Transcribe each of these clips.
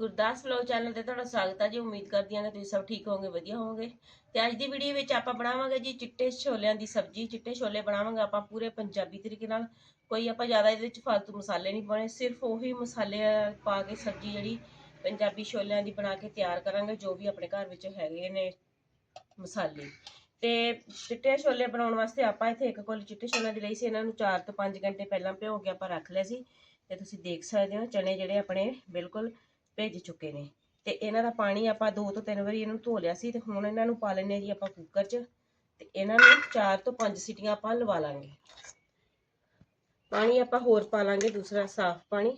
Gurdas flow channel ਤੇ ਤੁਹਾਡਾ ਸਵਾਗਤ ਹੈ ਜੀ। ਉਮੀਦ ਕਰਦੀ ਹਾਂ ਕਿ ਤੁਸੀਂ ਸਭ ਠੀਕ ਹੋਵੋਗੇ, ਵਧੀਆ ਹੋਵੋਗੇ। ਤੇ ਅੱਜ ਦੀ ਵੀਡੀਓ ਵਿੱਚ ਆਪਾਂ ਬਣਾਵਾਂਗੇ ਜੀ ਚਿੱਟੇ ਛੋਲਿਆਂ ਦੀ ਸਬਜ਼ੀ। ਚਿੱਟੇ ਛੋਲੇ ਬਣਾਵਾਂਗੇ ਆਪਾਂ ਪੂਰੇ ਪੰਜਾਬੀ ਤਰੀਕੇ ਨਾਲ। ਕੋਈ ਆਪਾਂ ਜ਼ਿਆਦਾ ਇਹਦੇ ਵਿੱਚ ਫालतू ਮਸਾਲੇ ਨਹੀਂ ਪਾਉਣੇ, ਸਿਰਫ ਉਹੀ ਮਸਾਲੇ ਪਾ ਕੇ ਸਬਜ਼ੀ ਜਿਹੜੀ ਪੰਜਾਬੀ ਛੋਲਿਆਂ ਦੀ ਬਣਾ ਕੇ ਤਿਆਰ ਕਰਾਂਗੇ, ਜੋ ਵੀ ਆਪਣੇ ਘਰ ਵਿੱਚ ਹੈਗੇ ਨੇ ਮਸਾਲੇ। ਤੇ ਚਿੱਟੇ ਛੋਲੇ ਬਣਾਉਣ ਵਾਸਤੇ ਆਪਾਂ ਇੱਥੇ ਇੱਕ ਕੋਲ ਚਿੱਟੇ ਛੋਲਿਆਂ ਦੀ ਲਈ ਸੀ। ਇਹਨਾਂ ਨੂੰ 4 ਤੋਂ 5 ਘੰਟੇ ਪਹਿਲਾਂ ਭਿਓ ਕੇ ਆਪਾਂ ਰੱਖ ਲਿਆ ਸੀ। ਤੇ ਤੁਸੀਂ ਦੇਖ ਸਕਦੇ ਹੋ, ਚਨੇ ਜਿਹੜੇ ਆਪਣੇ ਬਿਲਕੁਲ ਭੇਜ ਚੁੱਕੇ ਨੇ। ਤੇ ਇਹਨਾਂ ਦਾ ਪਾਣੀ ਆਪਾਂ ਦੋ ਤੋਂ ਤਿੰਨ ਵਾਰੀ ਇਹਨੂੰ ਧੋ ਲਿਆ ਸੀ ਤੇ ਹੁਣ ਇਹਨਾਂ ਨੂੰ ਪਾ ਲੈਣੇ ਜੀ ਆਪਾਂ ਕੁੱਕਰ 'ਚ। ਤੇ ਇਹਨਾਂ ਨੂੰ 4 ਤੋਂ 5 ਸੀਟੀਆਂ ਆਪਾਂ ਲਵਾ ਲਾਂਗੇ। ਪਾਣੀ ਆਪਾਂ ਹੋਰ ਪਾ ਲਾਂਗੇ ਦੂਸਰਾ ਸਾਫ਼ ਪਾਣੀ।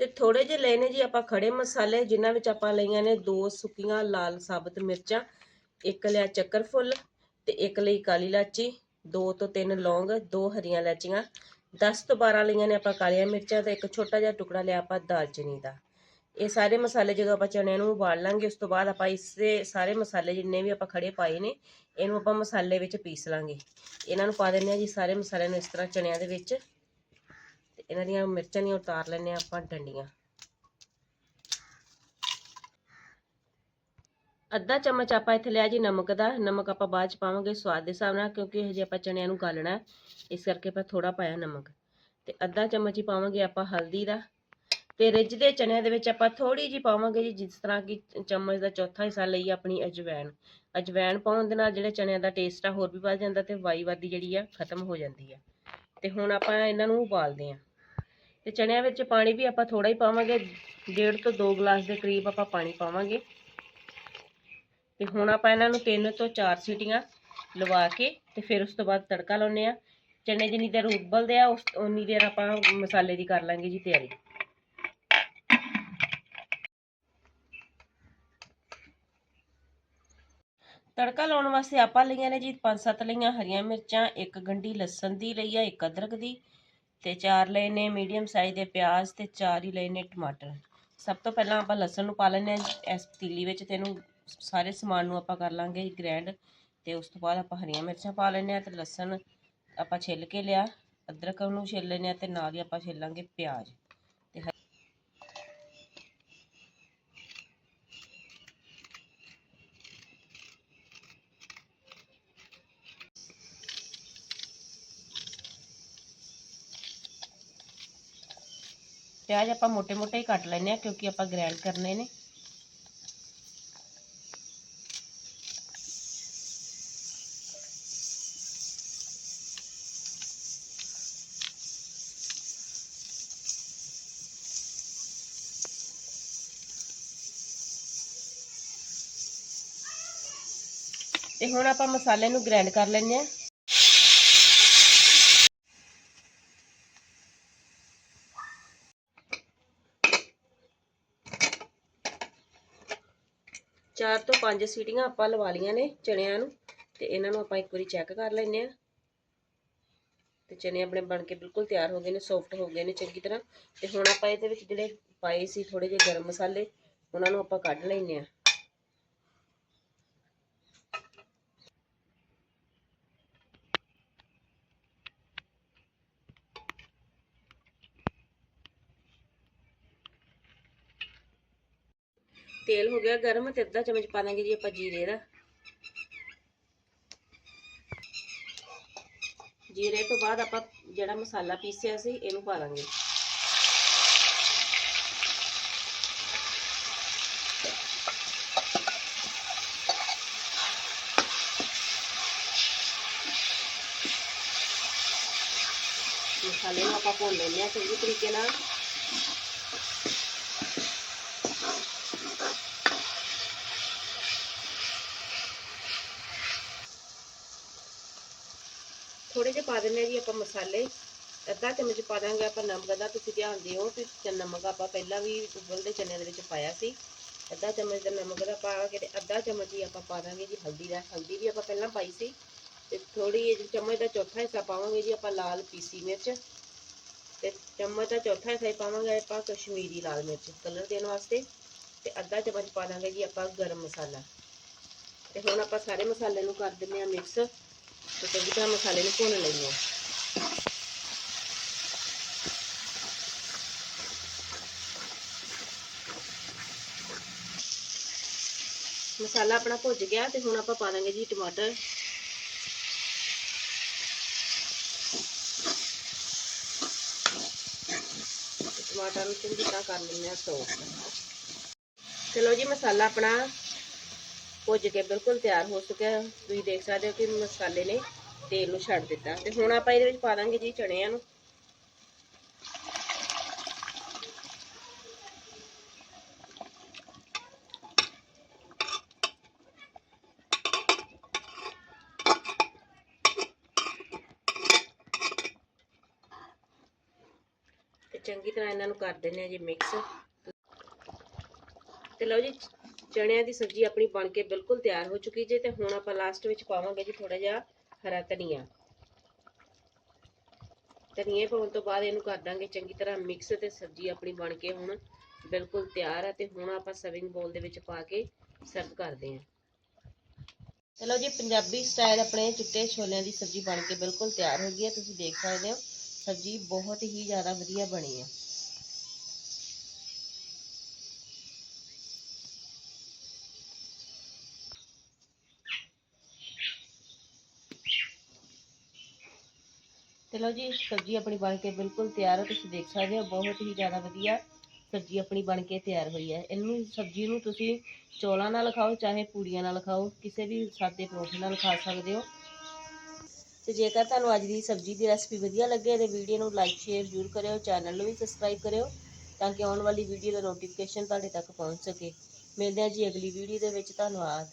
ਤੇ ਥੋੜੇ ਜਿਹੇ ਲਏ ਨੇ ਜੀ ਆਪਾਂ ਖੜੇ ਮਸਾਲੇ, ਜਿਨ੍ਹਾਂ ਵਿੱਚ ਆਪਾਂ ਲਈਆਂ ਨੇ ਦੋ ਸੁੱਕੀਆਂ ਲਾਲ ਸਾਬਤ ਮਿਰਚਾਂ, ਇੱਕ ਲਿਆ ਚੱਕਰ ਫੁੱਲ ਤੇ ਇੱਕ ਲਈ ਕਾਲੀ ਇਲਾਚੀ, ਦੋ ਤੋਂ ਤਿੰਨ ਲੌਂਗ, ਦੋ ਹਰੀਆਂ ਇਲਾਚੀਆਂ। 10 ਤੋਂ 12 ਲਈਆਂ ਨੇ ਆਪਾਂ ਕਾਲੀਆਂ ਮਿਰਚਾਂ ਤੇ ਇੱਕ ਛੋਟਾ ਜਿਹਾ ਟੁਕੜਾ ਲਿਆ ਆਪਾਂ ਦਾਲਚੀਨੀ ਦਾ। ਇਹ ਸਾਰੇ ਮਸਾਲੇ ਜਦੋਂ ਆਪਾਂ ਚਣਿਆਂ ਨੂੰ ਉਬਾਲ ਲਾਂਗੇ, ਉਸ ਤੋਂ ਬਾਅਦ ਆਪਾਂ ਇਸੇ ਸਾਰੇ ਮਸਾਲੇ ਜਿੰਨੇ ਵੀ ਆਪਾਂ ਖੜੇ ਪਾਏ ਨੇ, ਇਹਨੂੰ ਆਪਾਂ ਮਸਾਲੇ ਵਿੱਚ ਪੀਸ ਲਾਂਗੇ। ਇਹਨਾਂ ਨੂੰ ਪਾ ਦਿੰਦੇ ਆ ਜੀ ਸਾਰੇ ਮਸਾਲਿਆਂ ਨੂੰ ਇਸ ਤਰ੍ਹਾਂ ਚਣਿਆਂ ਦੇ ਵਿੱਚ। ਤੇ ਇਹਨਾਂ ਦੀਆਂ ਮਿਰਚਾਂ ਦੀਆਂ ਉਤਾਰ ਲੈਣੇ ਆ ਆਪਾਂ ਡੰਡੀਆਂ। ਅੱਧਾ ਚਮਚ ਆਪਾਂ ਇੱਥੇ ਲਿਆ ਜੀ ਨਮਕ ਦਾ। ਨਮਕ ਆਪਾਂ ਬਾਅਦ ਚ ਪਾਵਾਂਗੇ ਸਵਾਦ ਦੇ ਹਿਸਾਬ ਨਾਲ, ਕਿਉਂਕਿ ਹਜੇ ਆਪਾਂ ਚਣਿਆਂ ਨੂੰ ਗਾਲਣਾ ਹੈ ਇਸ ਕਰਕੇ ਆਪਾਂ ਥੋੜਾ ਪਾਇਆ ਨਮਕ ਤੇ ਅੱਧਾ ਚਮਚ ਹੀ ਪਾਵਾਂਗੇ ਆਪਾਂ ਹਲਦੀ ਦਾ ਤੇ ਰਿੱਝਦੇ ਚਨਿਆਂ ਦੇ ਵਿੱਚ ਆਪਾਂ ਥੋੜੀ ਜੀ ਪਾਵਾਂਗੇ ਜੀ, ਜਿਸ ਤਰ੍ਹਾਂ ਕਿ ਚਮਚ ਦਾ ਚੌਥਾ ਹਿੱਸਾ ਲਈ ਆਪਣੀ ਅਜਵੈਣ। ਅਜਵੈਣ ਪਾਉਣ ਦੇ ਨਾਲ ਜਿਹੜੇ ਚਨਿਆਂ ਦਾ ਟੇਸਟ ਆ ਹੋਰ ਵੀ ਵੱਧ ਜਾਂਦਾ ਤੇ ਵਾਈਵਾਦੀ ਜਿਹੜੀ ਆ ਖਤਮ ਹੋ ਜਾਂਦੀ ਆ। ਤੇ ਹੁਣ ਆਪਾਂ ਇਹਨਾਂ ਨੂੰ ਉਬਾਲਦੇ ਆ। ਤੇ ਚਨਿਆਂ ਵਿੱਚ ਪਾਣੀ ਵੀ ਆਪਾਂ ਥੋੜਾ ਹੀ ਪਾਵਾਂਗੇ, ਡੇਢ ਤੋਂ 2 ਗਲਾਸ ਦੇ ਕਰੀਬ ਆਪਾਂ ਪਾਣੀ ਪਾਵਾਂਗੇ। ਤੇ ਹੁਣ ਆਪਾਂ ਇਹਨਾਂ ਨੂੰ 3 ਤੋਂ 4 ਸੀਟੀਆਂ ਲਵਾ ਕੇ ਤੇ ਫਿਰ ਉਸ ਤੋਂ ਬਾਅਦ ਤੜਕਾ ਲਾਉਨੇ ਆ। ਚਨੇ ਜਿੰਨੀ ਦੇਰ ਉਬਲਦੇ ਆ, ਉਸ ਉਨੀ ਦੇਰ ਆਪਾਂ ਮਸਾਲੇ ਦੀ ਕਰ ਲਾਂਗੇ ਜੀ ਤਿਆਰੀ। ਤੜਕਾ ਲਾਉਣ ਵਾਸਤੇ ਆਪਾਂ ਲਈਆਂ ਨੇ ਜੀ ਪੰਜ ਸੱਤ ਲਈਆਂ ਹਰੀਆਂ ਮਿਰਚਾਂ, ਇੱਕ ਗੰਢੀ ਲਸਣ ਦੀ ਲਈ ਆ, ਇੱਕ ਅਦਰਕ ਦੀ ਤੇ ਚਾਰ ਲਏ ਨੇ ਮੀਡੀਅਮ ਸਾਈਜ਼ ਦੇ ਪਿਆਜ਼ ਤੇ ਚਾਰ ਹੀ ਲਏ ਨੇ ਟਮਾਟਰ। ਸਭ ਤੋਂ ਪਹਿਲਾਂ ਆਪਾਂ ਲਸਣ ਨੂੰ ਪਾ ਲੈਣੇ ਆ ਇਸ ਪਤੀਲੀ ਵਿੱਚ ਤੇ ਇਹਨੂੰ ਸਾਰੇ ਸਮਾਨ ਨੂੰ ਆਪਾਂ ਕਰ ਲਾਂਗੇ ਗ੍ਰੈਂਡ ਤੇ ਉਸ ਤੋਂ ਬਾਅਦ ਆਪਾਂ ਹਰੀਆਂ ਮਿਰਚਾਂ ਪਾ ਲੈਣੇ ਆ ਤੇ ਲਸਣ ਆਪਾਂ ਛਿੱਲ ਕੇ ਲਿਆ, ਅਦਰਕ ਨੂੰ ਛਿੱਲ ਲੈਨੇ ਆ ਤੇ ਨਾਲ ਹੀ ਆਪਾਂ ਛਿੱਲਾਂਗੇ ਪਿਆਜ਼। ਤੇ ਪਿਆਜ਼ ਆਪਾਂ ਮੋਟੇ ਮੋਟੇ ਹੀ ਕੱਟ ਲੈਨੇ ਆ ਕਿਉਂਕਿ ਆਪਾਂ ਗ੍ਰੈਂਡ ਕਰਨੇ ਨੇ। ਤੇ ਹੁਣ ਆਪਾਂ ਮਸਾਲੇ ਨੂੰ ਗ੍ਰਾਈਂਡ ਕਰ ਲੈਂਦੇ ਆ ਚਾਰ ਤੋਂ ਪੰਜ ਸੀਟੀਆਂ ਆਪਾਂ ਲਵਾ ਲੀਆਂ ਨੇ ਚਣਿਆਂ ਨੂੰ ਤੇ ਇਹਨਾਂ ਨੂੰ ਆਪਾਂ ਇੱਕ ਵਾਰੀ ਚੈੱਕ ਕਰ ਲੈਣੇ ਆ ਤੇ ਚਨੇ ਆਪਣੇ ਬਣ ਕੇ ਬਿਲਕੁਲ ਤਿਆਰ ਹੋ ਗਏ ਨੇ ਸੌਫਟ ਹੋ ਗਏ ਨੇ ਚੰਗੀ ਤਰ੍ਹਾਂ। ਤੇ ਹੁਣ ਆਪਾਂ ਇਹਦੇ ਵਿੱਚ ਜਿਹੜੇ ਪਾਏ ਸੀ ਥੋੜੇ ਜਿਹੇ ਗਰਮ ਮਸਾਲੇ, ਉਹਨਾਂ ਨੂੰ ਆਪਾਂ ਕੱਢ ਲੈਣੇ ਆ ਤੇਲ ਹੋ ਗਿਆ ਗਰਮ ਤੇ ਅੱਧਾ ਚਮਚ ਪਾ ਦਾਂਗੇ ਜੀ ਆਪਾਂ ਜੀਰੇ ਦਾ। ਜੀਰੇ ਤੋਂ ਬਾਅਦ ਆਪਾਂ ਜਿਹੜਾ ਮਸਾਲਾ ਪੀਸਿਆ ਸੀ, ਇਹਨੂੰ ਪਾ ਦਾਂਗੇ। ਮਸਾਲੇ ਨੂੰ ਆਪਾਂ ਭੁੰਨ ਲੈਂਦੇ ਆ ਚੰਗੇ ਤਰੀਕੇ ਨਾਲ। ਥੋੜੇ ਜਿਹੇ ਪਾ ਦਿੰਦੇ ਆ ਜੀ ਆਪਾਂ ਮਸਾਲੇ। ਅੱਧਾ ਚਮਚ ਪਾ ਦਾਂਗੇ ਆਪਾਂ ਨਮਕ ਦਾ ਤੁਸੀਂ ਧਿਆਨ ਦਿਓ ਕਿ ਨਮਕ ਆਪਾਂ ਪਹਿਲਾਂ ਵੀ ਉਬਲਦੇ ਚਨੇ ਦੇ ਵਿੱਚ ਪਾਇਆ ਸੀ। ਅੱਧਾ ਚਮਚ ਦਾ ਨਮਕ ਦਾ ਪਾ ਕੇ ਤੇ ਅੱਧਾ ਚਮਚ ਹੀ ਆਪਾਂ ਪਾ ਦਾਂਗੇ ਜੀ ਹਲਦੀ ਦਾ। ਹਲਦੀ ਵੀ ਆਪਾਂ ਪਹਿਲਾਂ ਪਾਈ ਸੀ। ਤੇ ਥੋੜੀ ਜਿਹੀ ਚਮਚ ਦਾ ਚੌਥਾ ਹਿੱਸਾ ਪਾਵਾਂਗੇ ਜੀ ਆਪਾਂ ਲਾਲ ਪੀਸੀ ਮਿਰਚ। ਤੇ ਚਮਚ ਦਾ ਚੌਥਾ ਹਿੱਸਾ ਹੀ ਪਾਵਾਂਗੇ ਆਪਾਂ ਕਸ਼ਮੀਰੀ ਲਾਲ ਮਿਰਚ ਕਲਰ ਦੇਣ ਵਾਸਤੇ। ਤੇ ਅੱਧਾ ਚਮਚ ਪਾ ਦਾਂਗੇ ਜੀ ਆਪਾਂ ਗਰਮ ਮਸਾਲਾ। ਤੇ ਹੁਣ ਆਪਾਂ ਸਾਰੇ ਮਸਾਲੇ ਨੂੰ ਕਰ ਦਿੰਦੇ ਆ ਮਿਕਸ। तो सभी तरह मसाले में भुन लेंगे ਮਸਾਲਾ ਆਪਣਾ ਭੁੱਜ ਗਿਆ ਤੇ ਹੁਣ ਆਪਾਂ ਪਾ ਦਾਂਗੇ ਜੀ ਟਮਾਟਰ। ਟਮਾਟਰ ਨੂੰ ਚੰਗੀ ਤਰ੍ਹਾਂ ਕਰ ਲੈਂਦੇ ਆ ਸੌ ਚਲੋ ਜੀ, ਮਸਾਲਾ ਆਪਣਾ ਭੁੱਜ ਕੇ ਬਿਲਕੁਲ ਤਿਆਰ ਹੋ ਚੁੱਕਿਆ ਤੁਸੀਂ ਦੇਖ ਸਕਦੇ ਹੋ ਕਿ ਮਸਾਲੇ ਨੇ ਤੇਲ ਨੂੰ ਛੱਡ ਦਿੱਤਾ। ਤੇ ਹੁਣ ਆਪਾਂ ਇਹਦੇ ਵਿੱਚ ਪਾ ਦਾਂਗੇ ਜੀ ਚਣਿਆਂ ਨੂੰ। ਤੇ ਚੰਗੀ ਤਰ੍ਹਾਂ ਇਹਨਾਂ ਨੂੰ ਕਰ ਦਿੰਦੇ ਆ ਜੀ ਮਿਕਸ ਤੇ ਲਓ ਜੀ ਚਣਿਆਂ ਦੀ ਸਬਜ਼ੀ ਆਪਣੀ ਬਣ ਕੇ ਬਿਲਕੁਲ ਤਿਆਰ ਹੋ ਚੁੱਕੀ ਜੇ ਤੇ ਹੁਣ ਆਪਾਂ ਲਾਸਟ ਵਿੱਚ ਪਾਵਾਂਗੇ ਜੀ ਥੋੜਾ ਜਿਹਾ ਹਰਾ ਧਨੀਆ। ਧਨੀਏ ਪਾਉਣ ਤੋਂ ਬਾਅਦ ਇਹਨੂੰ ਕਰ ਦਾਂਗੇ ਚੰਗੀ ਤਰ੍ਹਾਂ ਮਿਕਸ ਤੇ ਸਬਜ਼ੀ ਆਪਣੀ ਬਣ ਕੇ ਹੁਣ ਬਿਲਕੁਲ ਤਿਆਰ ਹੈ ਤੇ ਹੁਣ ਆਪਾਂ ਸਰਵਿੰਗ ਬੋਲ ਦੇ ਵਿੱਚ ਪਾ ਕੇ ਸਰਵ ਕਰਦੇ ਹਾਂ। ਚਲੋ ਜੀ, ਪੰਜਾਬੀ ਸਟਾਈਲ ਆਪਣੇ ਚਿੱਟੇ ਛੋਲਿਆਂ ਦੀ ਸਬਜ਼ੀ ਬਣ ਕੇ ਬਿਲਕੁਲ ਤਿਆਰ ਹੋ ਗਈ ਹੈ। ਤੁਸੀਂ ਦੇਖ ਸਕਦੇ ਹੋ, ਸਬਜ਼ੀ ਬਹੁਤ ਹੀ ਜ਼ਿਆਦਾ ਵਧੀਆ ਬਣੀ ਹੈ। ਚਲੋ ਜੀ, ਸਬਜ਼ੀ ਆਪਣੀ ਬਣ ਕੇ ਬਿਲਕੁਲ ਤਿਆਰ ਹੈ ਤੁਸੀਂ ਦੇਖ ਸਕਦੇ ਹੋ, ਬਹੁਤ ਹੀ ਜ਼ਿਆਦਾ ਵਧੀਆ ਸਬਜ਼ੀ ਆਪਣੀ ਬਣ ਕੇ ਤਿਆਰ ਹੋਈ ਹੈ। ਇਹਨੂੰ ਸਬਜ਼ੀ ਨੂੰ ਤੁਸੀਂ ਚੌਲਾਂ ਨਾਲ ਖਾਓ, ਚਾਹੇ ਪੂੜੀਆਂ ਨਾਲ ਖਾਓ, ਕਿਸੇ ਵੀ ਸਾਦੇ ਪਰੌਂਠੇ ਨਾਲ ਖਾ ਸਕਦੇ ਹੋ। ਤੇ ਜੇਕਰ ਤੁਹਾਨੂੰ ਅੱਜ ਦੀ ਸਬਜ਼ੀ ਦੀ ਰੈਸਪੀ ਵਧੀਆ ਲੱਗੇ, ਤੇ ਵੀਡੀਓ ਨੂੰ ਲਾਈਕ ਸ਼ੇਅਰ ਜ਼ਰੂਰ ਕਰਿਓ, ਚੈਨਲ ਨੂੰ ਵੀ ਸਬਸਕ੍ਰਾਈਬ ਕਰਿਓ, ਤਾਂ ਕਿ ਆਉਣ ਵਾਲੀ ਵੀਡੀਓ ਦਾ ਨੋਟੀਫਿਕੇਸ਼ਨ ਤੁਹਾਡੇ ਤੱਕ ਪਹੁੰਚ ਸਕੇ। ਮਿਲਦੇ ਹਾਂ ਜੀ ਅਗਲੀ ਵੀਡੀਓ ਦੇ ਵਿੱਚ, ਧੰਨਵਾਦ।